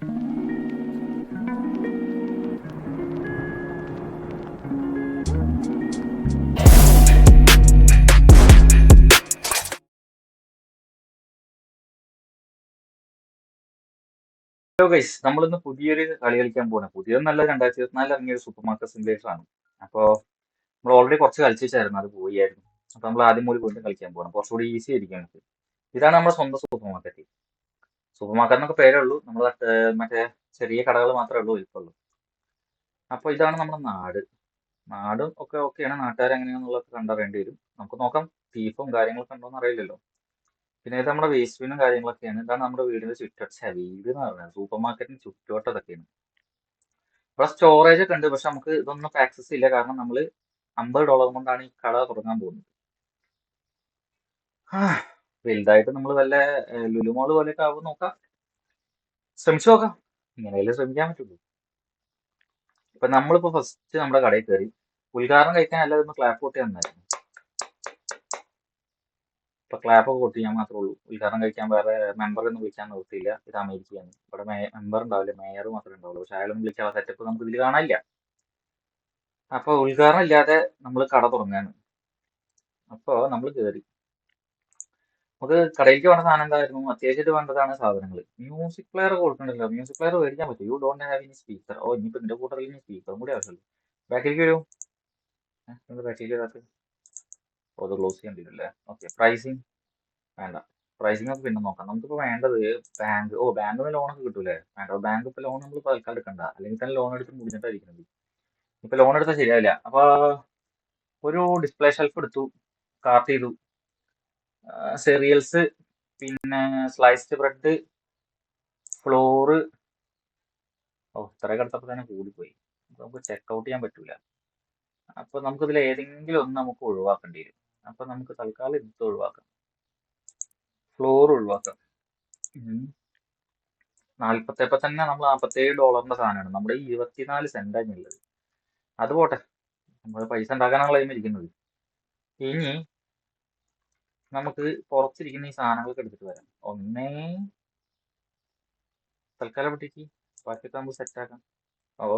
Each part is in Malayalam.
ഹലോ ഗൈസ് നമ്മളിന്ന് പുതിയൊരു കളി കളിക്കാൻ പോവാണ്. പുതിയതൊന്നല്ല രണ്ടായിരത്തി ഇരുപത്തിനാലിൽ ഇറങ്ങിയ ഒരു സൂപ്പർ മാർക്കറ്റ് സിമുലേറ്റർ ആണ്. അപ്പോൾ നമ്മൾ ഓൾറെഡി കുറച്ച് കളിച്ചു വെച്ചായിരുന്നു അത് പോയായിരുന്നു അപ്പോൾ നമ്മൾ ആദ്യം മുതൽ വീണ്ടും കളിക്കാൻ പോകണം കുറച്ചുകൂടി ഈസി ആയിരിക്കും നമുക്ക്. ഇതാണ് നമ്മുടെ സ്വന്തം സൂപ്പർ മാർക്കറ്റ് സൂപ്പർ മാർക്കറ്റ് എന്നൊക്കെ പേരേ ഉള്ളൂ. നമ്മൾ മറ്റേ ചെറിയ കടകൾ മാത്രമേ ഉള്ളൂ ഇപ്പോഴുള്ളൂ. അപ്പോൾ ഇതാണ് നമ്മുടെ നാട്. നാടും ഒക്കെ ഓക്കെയാണ്. നാട്ടുകാർ എങ്ങനെയാണെന്നുള്ളതൊക്കെ കണ്ടറിയേണ്ടി വരും. നമുക്ക് നോക്കാം. തീഫും കാര്യങ്ങളൊക്കെ ഉണ്ടോ എന്ന് അറിയില്ലല്ലോ. പിന്നെ ഇത് നമ്മുടെ വേസ്റ്റ് ബിന്നും കാര്യങ്ങളൊക്കെയാണ്. ഇതാണ് നമ്മുടെ വീടിന്റെ ചുറ്റുവട്ട വീട് എന്ന് പറയുന്നത്. സൂപ്പർ മാർക്കറ്റിന് ചുറ്റുവട്ടം ഇതൊക്കെയാണ് ഇവിടെ സ്റ്റോറേജ് ഒക്കെ ഉണ്ട്. പക്ഷെ നമുക്ക് ഇതൊന്നും ആക്സസ് ഇല്ല. കാരണം നമ്മൾ അമ്പത് ഡോളർ കൊണ്ടാണ് ഈ കട തുടങ്ങാൻ പോകുന്നത്. വലുതായിട്ട് നമ്മൾ വല്ല ലുലുമോൾ പോലെയൊക്കെ ആവും നോക്കാം. ശ്രമിച്ചു നോക്കാം. ഇങ്ങനെയല്ലേ ശ്രമിക്കാൻ പറ്റുള്ളൂ. ഇപ്പൊ നമ്മളിപ്പോ ഫസ്റ്റ് നമ്മുടെ കടയിൽ കയറി ഉദ്ഘാടനം കഴിക്കാൻ അല്ലാതെ ക്ലാപ്പ് കൊട്ടി തന്നായിരുന്നു ഇപ്പൊ ക്ലാപ്പ് ഒക്കെ കൊട്ടി ഞാൻ മാത്രമേ ഉള്ളൂ. ഉദ്ഘാടനം കഴിക്കാൻ വേറെ ഒന്നും വിളിക്കാൻ നിർത്തിയില്ല. ഇത് അമേരിക്കയാണ്. ഇവിടെ മെമ്പർ ഉണ്ടാവില്ല മേയർ മാത്രമേ ഉണ്ടാവുള്ളൂ. പക്ഷെ അയാളൊന്നും വിളിക്കാനുള്ള സെറ്റപ്പ് നമുക്ക് ഇതിൽ കാണാനില്ല. അപ്പൊ ഉദ്ഘാടനം ഇല്ലാതെ നമ്മൾ കട തുടങ്ങാണ് അപ്പോൾ നമ്മൾ കയറി നമുക്ക് കടയിലേക്ക് വേണ്ട സാധനം എന്തായിരുന്നു? അത്യാവശ്യമായിട്ട് വേണ്ടതാണ് സാധനങ്ങൾ മ്യൂസിക് പ്ലെയർ കൊടുക്കണ്ടല്ലോ. മ്യൂസിക് പ്ലെയർ മേടിക്കാൻ പറ്റും യു ഡോണ്ട് ഹാവ് ഇനി സ്പീക്കർ ഓ ഇനിയിപ്പോ നിന്റെ കൂട്ടത്തിൽ ഇനി സ്പീക്കറും കൂടി ആവശ്യമില്ല ബാക്കിലേക്ക് വരൂ. ബാക്കിലേക്ക് ക്ലോസ് ചെയ്യണ്ടില്ലല്ലേ ഓക്കെ പ്രൈസിങ് വേണ്ട. പ്രൈസിങ് ഒക്കെ പിന്നെ നോക്കാം നമുക്കിപ്പോ വേണ്ടത് ബാങ്ക് ഓ ബാങ്കിൽ നിന്ന് ലോണൊക്കെ കിട്ടൂലേ? വേണ്ട. ബാങ്ക് ഇപ്പൊ ലോൺ നമ്മൾ തൽക്കാലം എടുക്കണ്ട. അല്ലെങ്കിൽ തന്നെ ലോൺ എടുത്ത് മുടിഞ്ഞിട്ടായിരിക്കുന്നത് ഇപ്പൊ ലോൺ എടുത്താൽ ശരിയാവില്ല. അപ്പൊ ഒരു ഡിസ്പ്ലേ ഷെൽഫ് എടുത്തു. കാർട്ട് ചെയ്തു. സെറിയൽസ് പിന്നെ സ്ലൈസ്ഡ് ബ്രെഡ് ഫ്ലോറ് ഓ ഇത്ര കിടത്തപ്പോൾ തന്നെ കൂടിപ്പോയി. നമുക്ക് ചെക്ക് ഔട്ട് ചെയ്യാൻ പറ്റൂല. അപ്പൊ നമുക്കിതിൽ ഏതെങ്കിലും ഒന്ന് നമുക്ക് ഒഴിവാക്കേണ്ടി വരും. അപ്പൊ നമുക്ക് തൽക്കാലം ഇത് ഒഴിവാക്കാം. ഫ്ലോർ ഒഴിവാക്കാം. നാല്പത്തി ഇപ്പൊ തന്നെ നമ്മൾ നാൽപ്പത്തേഴ് ഡോളറിന്റെ സാധനമാണ്. നമ്മുടെ ഈ ഇരുപത്തിനാല് സെന്റാണ് ഉള്ളത്. അത് പോട്ടെ. നമ്മൾ പൈസ ഉണ്ടാക്കാനാണല്ലോ ഇരിക്കുന്നത്. ഇനി നമുക്ക് പുറത്തിരിക്കുന്ന ഈ സാധനങ്ങളൊക്കെ എടുത്തിട്ട് വരാം. ഒന്നേ തൽക്കാലം പൊട്ടിക്ക് ബാക്കിയൊക്കെ നമുക്ക് സെറ്റാക്കാം ഓ.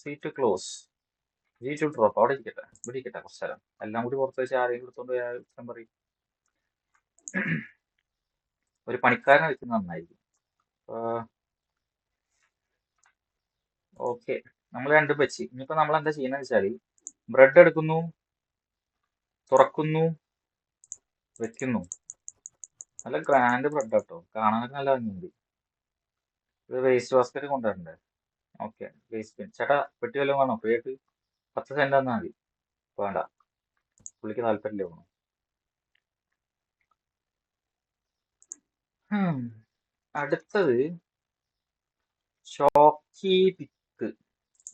സീറ്റ് ക്ലോസ് ജി ടു അവിടെ ഇരിക്കട്ടെ. ഇവിടെ ഇരിക്കട്ടെ കുറച്ച് നേരം. എല്ലാം കൂടി പുറത്ത് വെച്ച് ആരെയും എടുത്തോണ്ട് കുറ്റം പറയും. ഒരു പണിക്കാരനെ വെക്കുന്നത് നന്നായിരിക്കും. ഓക്കെ നമ്മൾ രണ്ടും വെച്ച്. ഇനിയിപ്പോ നമ്മൾ എന്താ ചെയ്യുന്നത് വെച്ചാൽ ബ്രെഡ് എടുക്കുന്നു. തുറക്കുന്നു വെക്കുന്നു. നല്ല ഗ്രാൻഡ് ബ്രെഡ് കേട്ടോ കാണാനൊക്കെ നല്ല ഭംഗിയുണ്ട്. ഇത് വേസ്റ്റ് ബാസ്ക്കറ്റ് കൊണ്ടുവരണ്ടേ? ഓക്കെ വേസ്റ്റ് ബിൻ ചേട്ടാ പെട്ടി വല്ലതും വേണോ? ഫ്രീ ആയിട്ട് പത്ത് സെന്റ് തന്നാൽ മതി. വേണ്ട. പുള്ളിക്ക് താല്പര്യമില്ല വേണം അടുത്തത് ഷോക്കി പിക്ക്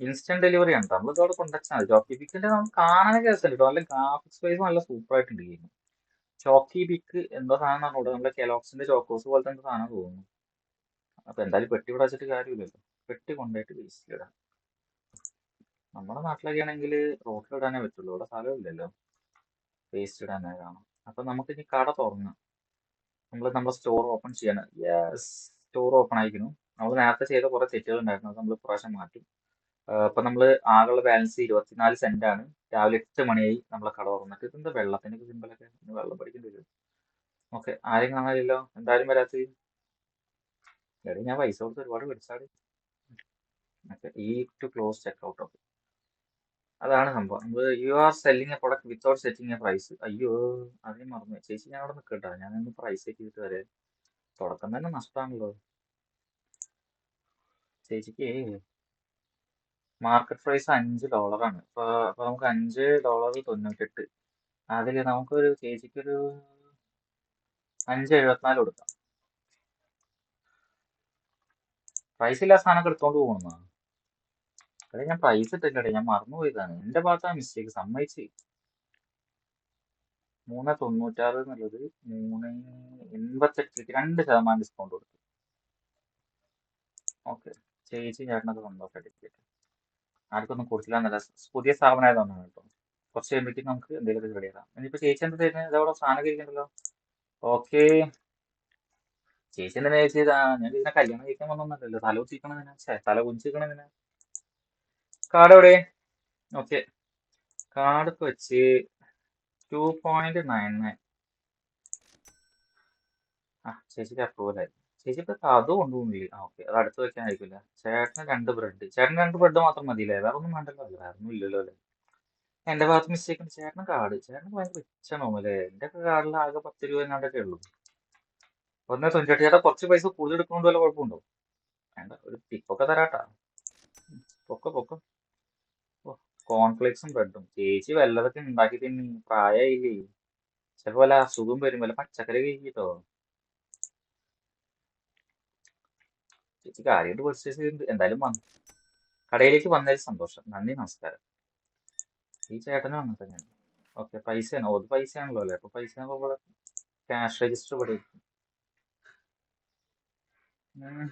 ഇൻസ്റ്റന്റ് ഡെലിവറി ആണ്. നമ്മൾ ഇതോടെ കൊണ്ടുവച്ചാൽ മതി ചോക്കി പിക്കിന്റെ നമുക്ക് കാണാൻ കേസുണ്ട് കേട്ടോ. നല്ല ഗ്രാഫിക്സ് വൈസ് നല്ല സൂപ്പർ ആയിട്ടുണ്ട് ഗെയിം ചോക്കി പിക്ക് എന്തോ സാധനം നമ്മുടെ നമ്മുടെ കെലോക്സിന്റെ ചോക്കോസ് പോലത്തെ എന്തോ സാധനം തോന്നുന്നു. അപ്പൊ എന്തായാലും പെട്ടി ഇവിടെ വെച്ചിട്ട് കാര്യമില്ലല്ലോ പെട്ടി കൊണ്ടുപോയിട്ട് വേസ്റ്റിലിടാം നമ്മുടെ നാട്ടിലൊക്കെ ആണെങ്കിൽ റോട്ടിലിടാനേ പറ്റുള്ളൂ. ഇവിടെ സ്ഥലമില്ലല്ലോ. വേസ്റ്റ് ഇടാനേ കാണാം. അപ്പൊ നമുക്ക് ഇനി കട തുറന്ന് നമ്മൾ നമ്മുടെ സ്റ്റോർ ഓപ്പൺ ചെയ്യണം. യെസ് സ്റ്റോർ ഓപ്പൺ ആയിരിക്കുന്നു. നമ്മൾ നേരത്തെ ചെയ്ത കുറെ തെറ്റുകൾ ഉണ്ടായിരുന്നു. നമ്മൾ പ്രാവശ്യം മാറ്റും. അപ്പൊ നമ്മൾ ആകെയുള്ള ബാലൻസ് ഇരുപത്തിനാല് സെന്റ് ആണ് രാവിലെ എട്ട് മണിയായി നമ്മളെ കട തുറന്നിട്ട്. ഇതെന്താ വെള്ളത്തിന്റെ സിമ്പിളൊക്കെ വെള്ളം പഠിക്കേണ്ടി വരും. ഓക്കെ ആരും കാണാനില്ലല്ലോ? എന്തായാലും വരാത്ത എടി ഞാൻ പൈസ കൊടുത്ത് ഒരുപാട് മേടിച്ചാടി ഓക്കെ ഈ to close check out of അതാണ് സംഭവം. നമ്മൾ you are selling a product without setting a price അയ്യോ അതിന് മറന്നു. ചേച്ചി ഞാൻ അവിടെ നിൽക്കട്ടോ. ഞാൻ ഒന്ന് പ്രൈസ് സെറ്റ് ചെയ്തിട്ട് വരെ. തുടക്കം തന്നെ നഷ്ടമാണല്ലോ ചേച്ചിക്ക് മാർക്കറ്റ് പ്രൈസ് അഞ്ച് ഡോളറാണ് അപ്പോൾ അപ്പൊ നമുക്ക് അഞ്ച് ഡോളർ തൊണ്ണൂറ്റെട്ട്. അതിൽ നമുക്കൊരു ചേച്ചിക്കൊരു അഞ്ച് എഴുപത്തിനാല് കൊടുക്കാം. പ്രൈസ് ഇല്ലാത്ത സാധനമൊക്കെ എടുത്തോണ്ട് പോകണമെന്നാ അതെ ഞാൻ പ്രൈസ് ഇട്ടില്ലടേ ഞാൻ മറന്നുപോയതാണ്. എന്റെ ഭാഗത്താണ് മിസ്റ്റേക്ക് സമ്മതിച്ച്. മൂന്ന് തൊണ്ണൂറ്റാറ് എന്നുള്ളത് മൂന്ന് എൺപത്തെട്ട് രണ്ട് ശതമാനം ഡിസ്കൗണ്ട് കൊടുത്തു. ഓക്കെ ചേച്ചി ചേട്ടനൊക്കെ സന്തോഷമായിട്ട് ആർക്കൊന്നും കൊടുത്തില്ല എന്നല്ല പുതിയ സ്ഥാപനമായതുകൊണ്ടാണ് കേട്ടോ. കുറച്ച് കഴിയുമ്പോഴേക്കും നമുക്ക് എന്തെങ്കിലും റെഡി ആക്കാം. ഇനിയിപ്പോ ചേച്ചി എന്താ തരുന്നത് ഇതവിടെ സാധനം ഇരിക്കണ്ടല്ലോ. ഓക്കെ. ചേച്ചി എന്തിനാ ചേച്ചി ഞാൻ ഇതിനെ കല്യാണം കഴിക്കാൻ വന്നൊന്നല്ലോ തല കുത്തിക്കണതിനാ ഛേ തല കുഞ്ചിക്കണതിനാ കാർഡ് എവിടെ? ഓക്കെ. കാർഡ് ഇപ്പൊ വെച്ച് ടു പോയിന്റ് നയൻ നയൻ ആ ചേച്ചിക്ക് അപ്രൂവൽ ആയി. ചേച്ചി ഇപ്പൊ അത് കൊണ്ടുപോകുന്നില്ല ആ ഓക്കെ. അത് അടുത്ത് വെക്കാനായിരിക്കില്ല ചേട്ടന് രണ്ട് ബ്രെഡ് ചേട്ടന് രണ്ട് ബ്രെഡ് മാത്രം മതിയില്ലേ? വേറെ ഒന്നും വേണ്ടല്ലോ. അല്ലേ വേറെ ഒന്നും ഇല്ലല്ലോ അല്ലേ? എന്റെ ഭാഗത്ത് മിസ്റ്റേക്ക് ഉണ്ട്. ചേട്ടന് കാർഡ് ചേട്ടന് ഭയങ്കര റിച്ചാണോ അല്ലേ എന്റെ ഒക്കെ കാർഡിൽ ആകെ പത്ത് രൂപ എങ്ങാണ്ടൊക്കെ ഉള്ളൂ. ഒന്നേ തൊഞ്ചേട്ടി ചേട്ടാ കുറച്ച് പൈസ കൂടുതൽ എടുക്കുന്നതുകൊണ്ട് വല്ല കുഴപ്പമുണ്ടോ? വേണ്ട ഒരു ടിപ്പൊക്കെ തരാട്ടാ. പൊക്ക പൊക്ക. കോൺഫ്ലേക്സും ബ്രെഡും ചേച്ചി വല്ലതൊക്കെ ഉണ്ടാക്കി തിന്നി പ്രായമായില്ലേ ചിലപ്പോ വല്ല അസുഖം വരും. വല്ല പച്ചക്കറി കഴിക്കിട്ടോ. ചേച്ചി കാര്യമായിട്ട് പർച്ചേസ് ചെയ്തിട്ടുണ്ട് എന്തായാലും വന്നു. കടയിലേക്ക് വന്നതിൽ സന്തോഷം. നന്ദി നമസ്കാരം. ഈ ചേട്ടനും അങ്ങനെ തന്നെയാണ് ഓക്കെ പൈസയാണ്. പൈസ പൈസയാണല്ലോ അല്ലേ? അപ്പൊ പൈസ ഇവിടെ ക്യാഷ് രജിസ്റ്റർ ഇവിടെ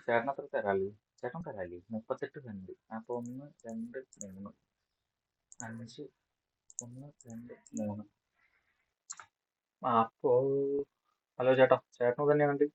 ചേട്ടൻ അത്ര തരാല്ലേ? ചേട്ടൻ തരാല്ലേ? മുപ്പത്തെട്ട് സെന്റ് അപ്പൊ ഒന്ന് രണ്ട് മൂന്ന്. അഞ്ച് ഒന്ന് രണ്ട് മൂന്ന്. അപ്പോ ഹലോ ചേട്ടാ. ചേട്ടൻ തന്നെയാണ്